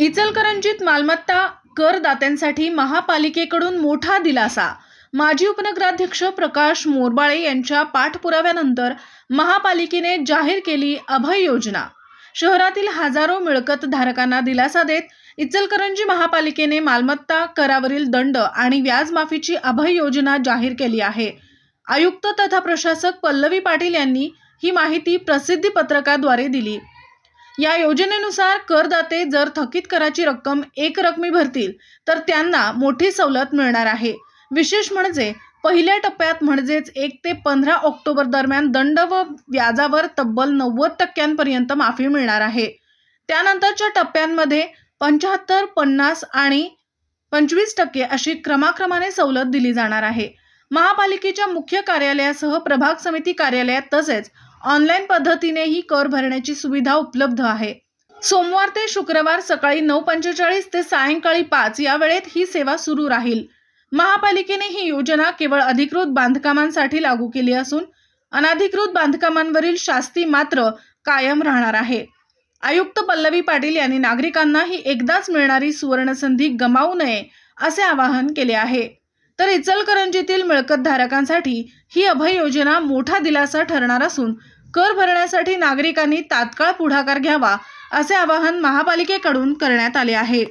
इचलकरंजीत मालमत्ता करदात्यांसाठी महापालिकेकडून मोठा दिलासा. माजी उपनगराध्यक्ष प्रकाश मोरबाळे यांच्या पाठपुराव्यानंतर महापालिकेने जाहीर केली अभय योजना. शहरातील हजारो मिळकत धारकांना दिलासा देत इचलकरंजी महापालिकेने मालमत्ता करावरील दंड आणि व्याजमाफीची अभय योजना जाहीर केली आहे. आयुक्त तथा प्रशासक पल्लवी पाटील यांनी ही माहिती प्रसिद्धी पत्रकाद्वारे दिली. या योजनेनुसार करदाते जर थकीत कराची रक्कम एक रकमी भरतील तर त्यांना मोठी सवलत मिळणार आहे. विशेष म्हणजे पहिल्या टप्प्यात म्हणजेच एक ते पंधरा ऑक्टोबर दरम्यान दंड व व्याजावर तब्बल नव्वद टक्क्यांपर्यंत माफी मिळणार आहे. त्यानंतरच्या टप्प्यांमध्ये पंच्याहत्तर पन्नास आणि पंचवीस टक्के अशी क्रमाक्रमाने सवलत दिली जाणार आहे. महापालिकेच्या मुख्य कार्यालयासह प्रभाग समिती कार्यालयात तसेच ऑनलाईन पद्धतीनेही कर भरण्याची सुविधा उपलब्ध आहे. सोमवार ते शुक्रवार सकाळी नऊ पंचेचाळीस ते सायंकाळी पाच या वेळेत ही सेवा सुरू राहील. महापालिकेने ही योजना केवळ अधिकृत बांधकामांसाठी लागू केली असून अनाधिकृत बांधकामांवरील शास्ती मात्र कायम राहणार आहे. आयुक्त पल्लवी पाटील यांनी नागरिकांना ही एकदाच मिळणारी सुवर्णसंधी गमावू नये असे आवाहन केले आहे. तर इचलकरंजीतील मिळकतधारकांसाठी ही अभय योजना मोठा दिलासा ठरणार असून कर भरण्यासाठी नागरिकांनी तात्काळ पुढाकार घ्यावा असे आवाहन महापालिकेकडून करण्यात आले आहे.